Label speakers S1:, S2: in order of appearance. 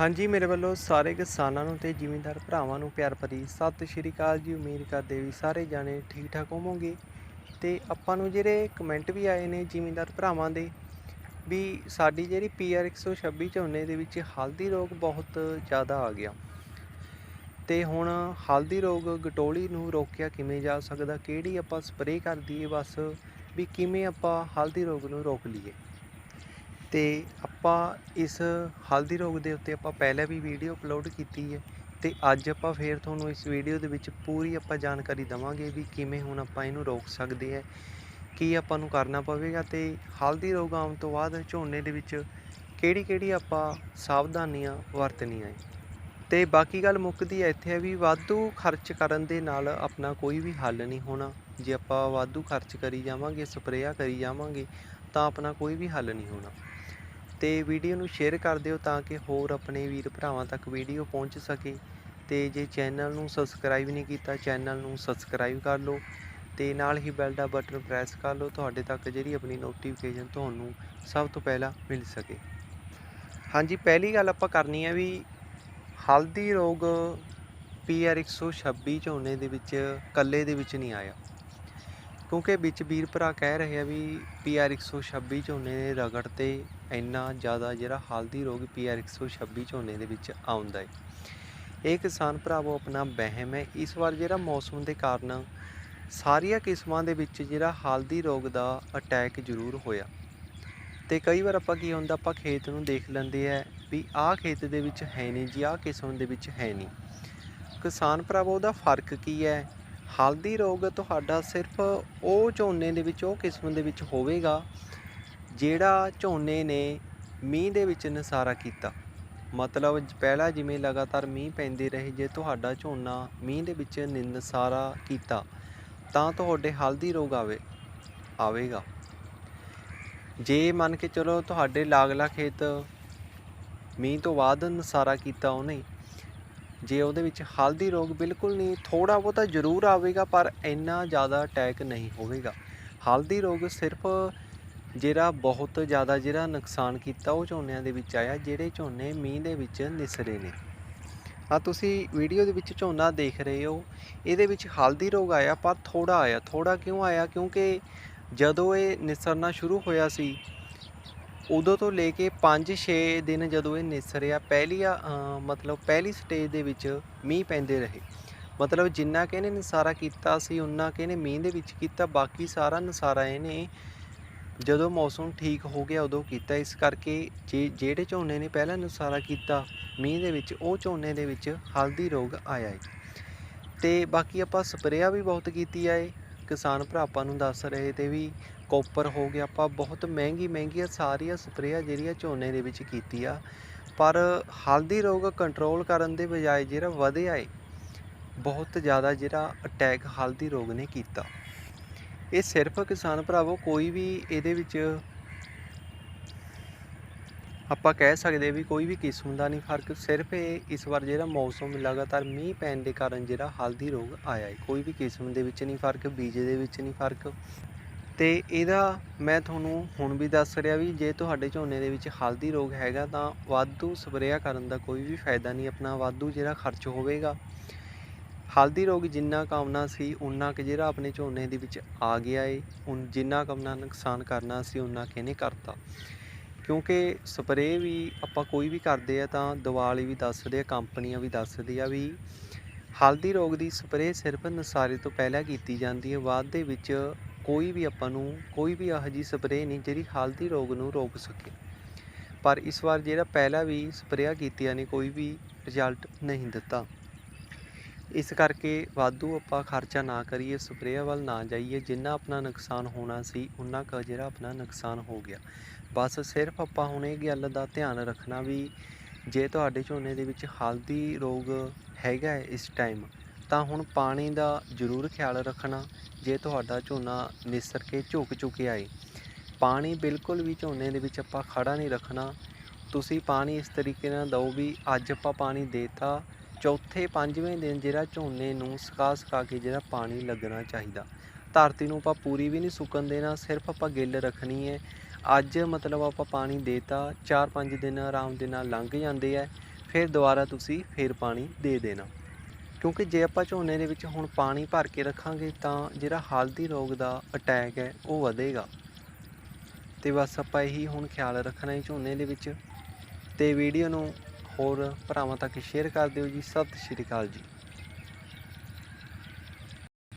S1: ਹਾਂਜੀ, ਮੇਰੇ ਵੱਲੋਂ ਸਾਰੇ ਕਿਸਾਨਾਂ ਨੂੰ ਤੇ ਜ਼ਿਮੀਂਦਾਰ ਭਰਾਵਾਂ ਨੂੰ ਪਿਆਰ ਭਰੀ ਸਤਿ ਸ਼੍ਰੀ ਅਕਾਲ ਜੀ। ਉਮੀਦ ਕਰਦੇ ਵੀ ਸਾਰੇ ਜਾਣੇ ਠੀਕ ਠਾਕ ਹੋਵੋਗੇ। ਤੇ ਆਪਾਂ ਨੂੰ ਜਿਹੜੇ ਕਮੈਂਟ ਵੀ ਆਏ ਨੇ ਜ਼ਿਮੀਂਦਾਰ ਭਰਾਵਾਂ ਦੇ ਵੀ ਸਾਡੀ ਜਿਹੜੀ ਪੀਆਰ 126 ਝੋਨੇ ਦੇ ਵਿੱਚ ਹਲਦੀ ਰੋਗ ਬਹੁਤ ਜ਼ਿਆਦਾ ਆ ਗਿਆ। ਤੇ ਹੁਣ ਹਲਦੀ ਰੋਗ ਗਟੋਲੀ ਨੂੰ ਰੋਕਿਆ ਕਿਵੇਂ ਜਾ ਸਕਦਾ, ਕਿਹੜੀ ਆਪਾਂ ਸਪਰੇਅ ਕਰ ਦਈਏ, ਬਸ ਵੀ ਕਿਵੇਂ ਆਪਾਂ ਹਲਦੀ ਰੋਗ ਨੂੰ ਰੋਕ ਲਈਏ। ਤੇ ਆਪਾਂ ਇਸ ਹਲਦੀ ਰੋਗ ਦੇ ਉੱਤੇ ਆਪਾਂ ਪਹਿਲਾਂ ਵੀ ਵੀਡੀਓ ਅਪਲੋਡ ਕੀਤੀ ਹੈ ਤੇ ਅੱਜ ਆਪਾਂ ਫੇਰ ਤੁਹਾਨੂੰ ਇਸ ਵੀਡੀਓ ਦੇ ਵਿੱਚ ਪੂਰੀ ਆਪਾਂ ਜਾਣਕਾਰੀ ਦਵਾਂਗੇ ਵੀ ਕਿਵੇਂ ਹੁਣ ਆਪਾਂ ਇਹਨੂੰ ਰੋਕ ਸਕਦੇ ਹਾਂ, ਕੀ ਆਪਾਂ ਨੂੰ ਕਰਨਾ ਪਵੇਗਾ ਤੇ ਹਲਦੀ ਰੋਗ ਆਉਣ ਤੋਂ ਬਾਅਦ ਝੋਨੇ ਦੇ ਵਿੱਚ ਕਿਹੜੀ ਕਿਹੜੀ ਆਪਾਂ ਸਾਵਧਾਨੀਆਂ ਵਰਤਣੀਆਂ ਹੈ। ਤੇ ਬਾਕੀ ਗੱਲ ਮੁੱਕਦੀ ਹੈ ਇੱਥੇ ਹੈ ਵੀ ਵਾਧੂ ਖਰਚ ਕਰਨ ਦੇ ਨਾਲ ਆਪਣਾ ਕੋਈ ਵੀ ਹੱਲ ਨਹੀਂ ਹੋਣਾ। ਜੇ ਆਪਾਂ ਵਾਧੂ ਖਰਚ ਕਰੀ ਜਾਵਾਂਗੇ, ਸਪਰੇਆ ਕਰੀ ਜਾਵਾਂਗੇ, ਤਾਂ ਆਪਣਾ ਕੋਈ ਵੀ ਹੱਲ ਨਹੀਂ ਹੋਣਾ। ਤੇ ਵੀਡੀਓ ਨੂੰ ਸ਼ੇਅਰ ਕਰ ਦਿਓ ਤਾਂ ਕਿ ਹੋਰ ਆਪਣੇ ਵੀਰ ਭਰਾਵਾਂ ਤੱਕ ਵੀਡੀਓ ਪਹੁੰਚ ਸਕੇ। ਤੇ ਜੇ ਚੈਨਲ ਨੂੰ ਸਬਸਕ੍ਰਾਈਬ ਨਹੀਂ ਕੀਤਾ, ਚੈਨਲ ਨੂੰ ਸਬਸਕ੍ਰਾਈਬ ਕਰ ਲਓ ਤੇ ਨਾਲ ਹੀ ਬੈਲ ਦਾ ਬਟਨ ਪ੍ਰੈਸ ਕਰ ਲਓ, ਤੁਹਾਡੇ ਤੱਕ ਜਿਹੜੀ ਆਪਣੀ ਨੋਟੀਫਿਕੇਸ਼ਨ ਤੁਹਾਨੂੰ ਸਭ ਤੋਂ ਪਹਿਲਾਂ ਮਿਲ ਸਕੇ। ਹਾਂਜੀ, ਪਹਿਲੀ ਗੱਲ ਆਪਾਂ ਕਰਨੀ ਹੈ ਵੀ ਹਲਦੀ ਰੋਗ ਪੀਆਰ 126 ਝੋਨੇ ਦੇ ਵਿੱਚ ਕੱਲੇ ਦੇ ਵਿੱਚ ਨਹੀਂ ਆਇਆ। ਕਿਉਂਕਿ ਵਿੱਚ ਵੀਰ ਭਰਾ ਕਹਿ ਰਹੇ ਆ ਵੀ ਪੀਆਰ 126 ਝੋਨੇ ਦੇ ਰਗੜ ਤੇ ਇੰਨਾ ਜ਼ਿਆਦਾ ਜਿਹੜਾ ਹਲਦੀ ਰੋਗ ਪੀਆਰ 126 ਝੋਨੇ ਦੇ ਵਿੱਚ ਆਉਂਦਾ ਹੈ। ਇਹ ਕਿਸਾਨ ਭਰਾਵੋ, ਆਪਣਾ ਵਹਿਮ ਹੈ। ਇਸ ਵਾਰ ਜਿਹੜਾ ਮੌਸਮ ਦੇ ਕਾਰਨ ਸਾਰੀਆਂ ਕਿਸਮਾਂ ਦੇ ਵਿੱਚ ਜਿਹੜਾ ਹਲਦੀ ਰੋਗ ਦਾ ਅਟੈਕ ਜ਼ਰੂਰ ਹੋਇਆ। ਤੇ ਕਈ ਵਾਰ ਆਪਾਂ ਕੀ ਹੁੰਦਾ, ਆਪਾਂ ਖੇਤ ਨੂੰ ਦੇਖ ਲੈਂਦੇ ਆ ਵੀ ਆਹ ਖੇਤ ਦੇ ਵਿੱਚ ਹੈ ਨਹੀਂ ਜੀ, ਆਹ ਕਿਸਮ ਦੇ ਵਿੱਚ ਹੈ ਨਹੀਂ। ਕਿਸਾਨ ਭਰਾਵੋ, ਉਹਦਾ ਫ਼ਰਕ ਕੀ ਹੈ? ਹਲਦੀ ਰੋਗ ਤੁਹਾਡਾ ਸਿਰਫ ਉਹ ਝੋਨੇ ਦੇ ਵਿੱਚ, ਉਹ ਕਿਸਮ ਦੇ ਵਿੱਚ ਹੋਵੇਗਾ ਜਿਹੜਾ ਝੋਨੇ ਨੇ ਮੀਂਹ ਦੇ ਵਿੱਚ ਨਸਾਰਾ ਕੀਤਾ। ਮਤਲਬ ਪਹਿਲਾਂ ਜਿਵੇਂ ਲਗਾਤਾਰ ਮੀਂਹ ਪੈਂਦੇ ਰਹੇ, ਜੇ ਤੁਹਾਡਾ ਝੋਨਾ ਮੀਂਹ ਦੇ ਵਿੱਚ ਨ- ਨਸਾਰਾ ਕੀਤਾ, ਤਾਂ ਤੁਹਾਡੇ ਹਲਦੀ ਰੋਗ ਆਵੇ, ਆਵੇਗਾ। ਜੇ ਮੰਨ ਕੇ ਚਲੋ ਤੁਹਾਡੇ ਲਾਗਲਾ ਖੇਤ ਮੀਂਹ ਤੋਂ ਬਾਅਦ ਨਸਾਰਾ ਕੀਤਾ ਉਹਨੇ, ਜੇ ਉਹਦੇ ਵਿੱਚ ਹਲਦੀ ਰੋਗ ਬਿਲਕੁਲ ਨਹੀਂ ਥੋੜਾ ਬਹੁਤਾ ਜ਼ਰੂਰ ਆਵੇਗਾ, ਪਰ ਇੰਨਾ ਜ਼ਿਆਦਾ ਅਟੈਕ ਨਹੀਂ ਹੋਵੇਗਾ। ਹਲਦੀ ਰੋਗ ਸਿਰਫ ਜਿਹੜਾ ਬਹੁਤ ਜ਼ਿਆਦਾ ਜਿਹੜਾ ਨੁਕਸਾਨ ਕੀਤਾ ਉਹ ਝੋਨਿਆਂ ਦੇ ਵਿੱਚ ਆਇਆ, ਜਿਹੜੇ ਝੋਨੇ ਮੀਂਹ ਦੇ ਵਿੱਚ ਨਿਸਰੇ ਨੇ। ਆ ਤੁਸੀਂ ਵੀਡੀਓ ਦੇ ਵਿੱਚ ਝੋਨਾ ਦੇਖ ਰਹੇ ਹੋ, ਇਹਦੇ ਵਿੱਚ ਹਲਦੀ ਰੋਗ ਆਇਆ, ਪਰ ਥੋੜਾ ਆਇਆ। ਥੋੜਾ ਕਿਉਂ ਆਇਆ? ਕਿਉਂਕਿ ਜਦੋਂ ਇਹ ਨਿਸਰਨਾ ਸ਼ੁਰੂ ਹੋਇਆ ਸੀ, ਉਦੋਂ ਤੋਂ ਲੈ ਕੇ 5-6 ਦਿਨ ਜਦੋਂ ਇਹ ਨਿਸਰਿਆ, ਪਹਿਲੀ ਮਤਲਬ ਪਹਿਲੀ ਸਟੇਜ ਦੇ ਵਿੱਚ ਮੀਂਹ ਪੈਂਦੇ ਰਹੇ। ਮਤਲਬ ਜਿੰਨਾ ਕਿ ਇਹਨੇ ਨਸਾਰਾ ਕੀਤਾ ਸੀ ਉਨਾ ਕਿ ਇਹਨੇ ਮੀਂਹ ਦੇ ਵਿੱਚ ਕੀਤਾ, ਬਾਕੀ ਸਾਰਾ ਨਸਾਰਾ ਇਹਨੇ ਜਦੋਂ ਮੌਸਮ ਠੀਕ ਹੋ ਗਿਆ ਉਦੋਂ ਕੀਤਾ। ਇਸ ਕਰਕੇ ਜੇ ਜਿਹੜੇ ਝੋਨੇ ਨੇ ਪਹਿਲਾਂ ਨਸਾਰਾ ਕੀਤਾ, ਮੀਂਹ ਦੇ ਵਿੱਚ, ਉਹ ਝੋਨੇ ਦੇ ਵਿੱਚ ਹਲਦੀ ਰੋਗ ਆਇਆ ਹੈ ਤੇ ਬਾਕੀ ਆਪਾਂ ਸਪਰੇਆ ਵੀ ਬਹੁਤ ਕੀਤੀ ਆ ਕਿਸਾਨ ਭਰਾਪਾਂ ਨੂੰ ਦੱਸ ਰਹੇ ਤੇ ਵੀ ਕੋਪਰ ਹੋ ਗਿਆ। ਆਪਾਂ ਬਹੁਤ ਮਹਿੰਗੀ, ਮਹਿੰਗੀਆਂ ਸਾਰੀਆਂ ਸਪਰੇਆਂ ਜਿਹੜੀਆਂ ਝੋਨੇ ਦੇ ਵਿੱਚ ਕੀਤੀ ਆ। ਪਰ ਹਲਦੀ ਰੋਗ ਕੰਟਰੋਲ ਕਰਨ ਦੇ ਬਜਾਏ ਜਿਹੜਾ ਵਧਿਆ ਏ, ਬਹੁਤ ਜ਼ਿਆਦਾ ਜਿਹੜਾ ਅਟੈਕ ਹਲਦੀ ਰੋਗ ਨੇ ਕੀਤਾ। ਇਹ ਸਿਰਫ ਕਿਸਾਨ ਭਰਾਵੋ, ਕੋਈ ਵੀ ਇਹਦੇ ਵਿੱਚ ਆਪਾਂ ਕਹਿ ਸਕਦੇ ਵੀ ਕੋਈ ਵੀ ਕਿਸਮ ਦਾ ਨਹੀਂ ਫ਼ਰਕ, ਸਿਰਫ ਇਹ ਇਸ ਵਾਰ ਜਿਹੜਾ ਮੌਸਮ ਲਗਾਤਾਰ ਮੀਂਹ ਪੈਣ ਦੇ ਕਾਰਨ ਜਿਹੜਾ ਹਲਦੀ ਰੋਗ ਆਇਆ ਹੈ। ਕੋਈ ਵੀ ਕਿਸਮ ਦੇ ਵਿੱਚ ਨਹੀਂ ਫ਼ਰਕ, ਬੀਜ ਦੇ ਵਿੱਚ ਨਹੀਂ ਫ਼ਰਕ। ਤੇ ਇਹਦਾ ਮੈਂ ਤੁਹਾਨੂੰ ਹੁਣ ਵੀ ਦੱਸ ਰਿਹਾ ਵੀ ਜੇ ਤੁਹਾਡੇ ਝੋਨੇ ਦੇ ਵਿੱਚ ਹਲਦੀ ਰੋਗ ਹੈਗਾ ਤਾਂ ਵਾਧੂ ਸਪਰੇਆ ਕਰਨ ਦਾ ਕੋਈ ਵੀ ਫਾਇਦਾ ਨਹੀਂ, ਆਪਣਾ ਵਾਧੂ ਜਿਹੜਾ ਖਰਚ ਹੋਵੇਗਾ। ਹਲਦੀ ਰੋਗ ਜਿੰਨਾ ਕਾਮਨਾ ਸੀ ਉਨਾ ਕਿ ਜਿਹੜਾ ਆਪਣੇ ਝੋਨੇ ਦੇ ਵਿੱਚ ਆ ਗਿਆ ਏ, ਉਨ ਜਿੰਨਾ ਕਾਮਨਾ ਨੁਕਸਾਨ ਕਰਨਾ ਸੀ ਉਨਾ ਕਿ ਇਹਨੇ ਕਰਤਾ। ਕਿਉਂਕਿ ਸਪਰੇਅ ਵੀ ਆਪਾਂ ਕੋਈ ਵੀ ਕਰਦੇ ਆ ਤਾਂ ਦਿਵਾਲੀ ਵੀ ਦੱਸਦੇ ਆ, ਕੰਪਨੀਆਂ ਵੀ ਦੱਸਦੀ ਆ ਵੀ ਹਲਦੀ ਰੋਗ ਦੀ ਸਪਰੇਅ ਸਿਰਫ ਨਸਾਰੇ ਤੋਂ ਪਹਿਲਾਂ ਕੀਤੀ ਜਾਂਦੀ ਹੈ, ਬਾਅਦ ਦੇ ਵਿੱਚ ਕੋਈ ਵੀ ਆਪਾਂ ਨੂੰ, ਕੋਈ ਵੀ ਇਹੋ ਜਿਹੀ ਸਪਰੇਅ ਨਹੀਂ ਜਿਹੜੀ ਹਲਦੀ ਰੋਗ ਨੂੰ ਰੋਕ ਸਕੇ। ਪਰ ਇਸ ਵਾਰ ਜਿਹੜਾ ਪਹਿਲਾਂ ਵੀ ਸਪਰੇਅ ਕੀਤੀਆਂ ਨੇ, ਕੋਈ ਵੀ ਰਿਜ਼ਲਟ ਨਹੀਂ ਦਿੱਤਾ। ਇਸ ਕਰਕੇ ਵਾਧੂ ਆਪਾਂ ਖਰਚਾ ਨਾ ਕਰੀਏ ਸਪਰੇਅ ਵੱਲ ਨਾ ਜਾਈਏ, ਜਿੰਨਾ ਆਪਣਾ ਨੁਕਸਾਨ ਹੋਣਾ ਸੀ ਉਨਾ ਕ ਜਿਹੜਾ ਆਪਣਾ ਨੁਕਸਾਨ ਹੋ ਗਿਆ। ਬਸ ਸਿਰਫ ਆਪਾਂ ਹੁਣ ਇਹ ਗੱਲ ਦਾ ਧਿਆਨ ਰੱਖਣਾ ਵੀ ਜੇ ਤੁਹਾਡੇ ਝੋਨੇ ਦੇ ਵਿੱਚ ਹਲਦੀ ਰੋਗ ਹੈਗਾ ਹੈ ਇਸ ਟਾਈਮ ਤਾਂ ਹੁਣ ਪਾਣੀ ਦਾ ਜ਼ਰੂਰ ਖਿਆਲ ਰੱਖਣਾ, ਜੇ ਤੁਹਾਡਾ ਝੋਨਾ ਨਿਸਰ ਕੇ ਝੁਕ ਚੁੱਕਿਆ ਏ ਪਾਣੀ ਬਿਲਕੁਲ ਵੀ ਝੋਨੇ ਦੇ ਵਿੱਚ ਆਪਾਂ ਖੜਾ ਨਹੀਂ ਰੱਖਣਾ। ਤੁਸੀਂ ਪਾਣੀ ਇਸ ਤਰੀਕੇ ਨਾਲ ਦਿਓ ਵੀ ਅੱਜ ਆਪਾਂ ਪਾਣੀ ਦੇਤਾ ਚੌਥੇ ਪੰਜਵੇਂ ਦਿਨ ਜਿਹੜਾ ਝੋਨੇ ਨੂੰ ਸੁਕਾ ਸੁਕਾ ਕੇ ਜਿਹੜਾ ਪਾਣੀ ਲੱਗਣਾ ਚਾਹੀਦਾ। ਧਰਤੀ ਨੂੰ ਆਪਾਂ ਪੂਰੀ ਵੀ ਨਹੀਂ ਸੁੱਕਣ ਦੇਣਾ, ਸਿਰਫ ਆਪਾਂ ਗਿੱਲ ਰੱਖਣੀ ਹੈ। ਅੱਜ ਮਤਲਬ ਆਪਾਂ ਪਾਣੀ ਦੇਤਾ 4-5 ਦਿਨ ਆਰਾਮ ਦੇ ਨਾਲ ਲੰਘ ਜਾਂਦੇ ਆ, ਫਿਰ ਦੁਬਾਰਾ ਤੁਸੀਂ ਫਿਰ ਪਾਣੀ ਦੇ ਦੇਣਾ। ਕਿਉਂਕਿ ਜੇ ਆਪਾਂ ਝੋਨੇ ਦੇ ਵਿੱਚ ਹੁਣ ਪਾਣੀ ਭਰ ਕੇ ਰੱਖਾਂਗੇ ਤਾਂ ਜਿਹੜਾ ਹਲਦੀ ਰੋਗ ਦਾ ਅਟੈਕ ਹੈ, ਉਹ ਵਧੇਗਾ। ਤੇ ਬਸ ਆਪਾਂ ਇਹੀ ਹੁਣ ਖਿਆਲ ਰੱਖਣਾ ਹੈ ਝੋਨੇ ਦੇ ਵਿੱਚ। ਤੇ ਵੀਡੀਓ ਨੂੰ ਹੋਰ ਭਰਾਵਾਂ ਤੱਕ ਸ਼ੇਅਰ ਕਰ ਦਿਓ ਜੀ। ਸਤਿ ਸ਼੍ਰੀ ਅਕਾਲ ਜੀ।